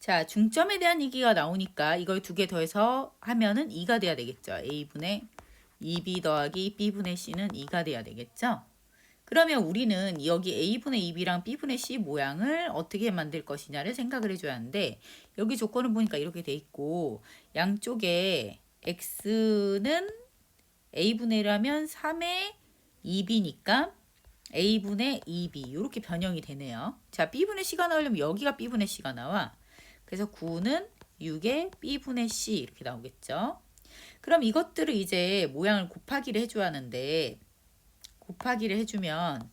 자, 중점에 대한 얘기가 나오니까 이걸 두 개 더해서 하면은 2가 돼야 되겠죠. a분의 2b 더하기 b분의 c는 2가 돼야 되겠죠. 그러면 우리는 여기 a분의 2b랑 b분의 c 모양을 어떻게 만들 것이냐를 생각을 해줘야 하는데 여기 조건을 보니까 이렇게 돼 있고 양쪽에 x는 a분의 1하면 3의 2b니까 a분의 2b 이렇게 변형이 되네요. 자, b분의 c가 나오려면 여기가 b분의 c가 나와. 그래서 9는 6의 b분의 c 이렇게 나오겠죠. 그럼 이것들을 이제 모양을 곱하기를 해줘야 하는데 곱하기를 해주면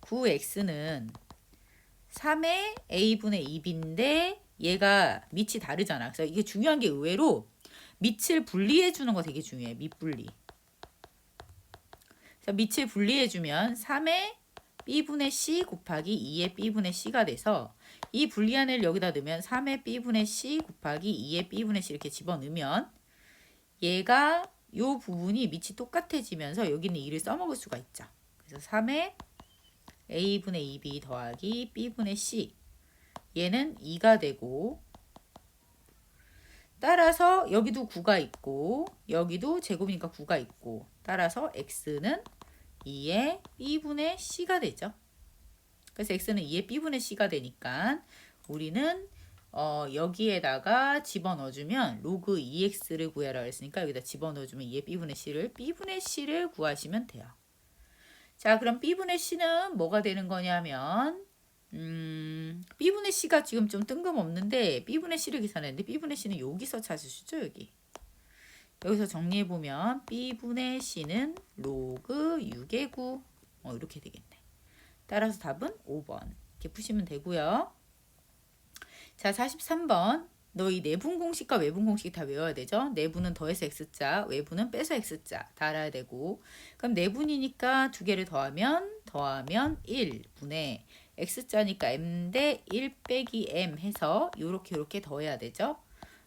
9x는 3의 a분의 2b인데 얘가 밑이 다르잖아. 그래서 이게 중요한 게 의외로 밑을 분리해 주는 거 되게 중요해. 밑분리. 밑을 분리해 주면 3의 b분의 c 곱하기 2의 b분의 c가 돼서 이 분리한 애를 여기다 넣으면 3의 b분의 c 곱하기 2의 b분의 c 이렇게 집어넣으면 얘가 요 부분이 밑이 똑같아지면서 여기는 2를 써먹을 수가 있죠. 그래서 3의 a분의 2b 더하기 b분의 c 얘는 2가 되고 따라서 여기도 9가 있고 여기도 제곱이니까 9가 있고 따라서 x는 2의 b분의 c가 되죠. 그래서 x는 2의 b분의 c가 되니까 우리는 어, 여기에다가 집어넣어주면 로그 2x를 구해라 했으니까 여기다 집어넣어주면 2의 b분의 c를 b분의 c를 구하시면 돼요. 자 그럼 b분의 c는 뭐가 되는 거냐면 음, b분의 c가 지금 좀 뜬금없는데 b분의 c를 계산했는데 b분의 c는 여기서 찾으시죠 여기. 여기서 정리해보면 b분의 c는 로그 6의 9 어, 이렇게 되겠네. 따라서 답은 5번 이렇게 푸시면 되고요. 자 43번 너희 내분 공식과 외분 공식 다 외워야 되죠. 내분은 더해서 x자, 외분은 빼서 x자 다 알아야 되고 그럼 내분이니까 두 개를 더하면 더하면 1분의 x자니까 m 대 1 빼기 m 해서 요렇게 요렇게 더해야 되죠.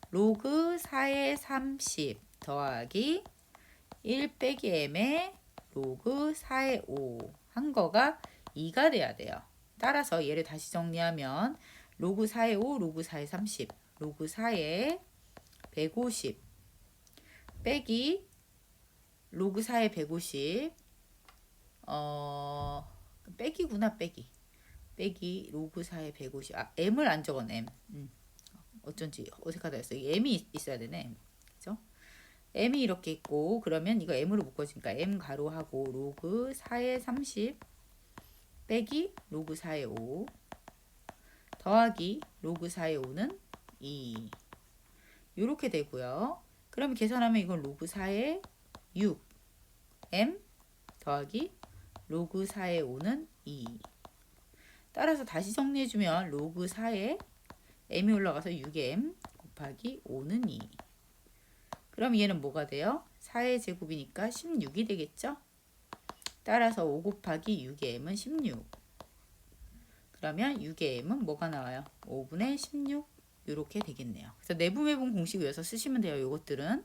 로그 4의 30 더하기 1 빼기 m의 로그 4의 5 한 거가 2가 돼야 돼요. 따라서 얘를 다시 정리하면 로그 4의 5, 로그 4의 30, 로그 4의 150 빼기 로그 4의 150 어, 빼기구나 빼기 빼기 로그 4의 150 아, m을 안 적었네 m 음. 어쩐지 어색하다 했어 m이 있어야 되네? M이 이렇게 있고 그러면 이거 m으로 묶어지니까 m 가로하고 로그 4의 30 빼기 로그 4의 5 더하기 로그 4의 5는 2 이렇게 되고요. 그러면 계산하면 이건 로그 4의 6 m 더하기 로그 4의 5는 2 따라서 다시 정리해주면 로그 4의 m이 올라가서 6m 곱하기 5는 2 그럼 얘는 뭐가 돼요? 4의 제곱이니까 16이 되겠죠? 따라서 5 곱하기 6의 m은 16. 그러면 6의 m은 뭐가 나와요? 5분의 16 이렇게 되겠네요. 그래서 내분 외분 공식 외워서 쓰시면 돼요. 요것들은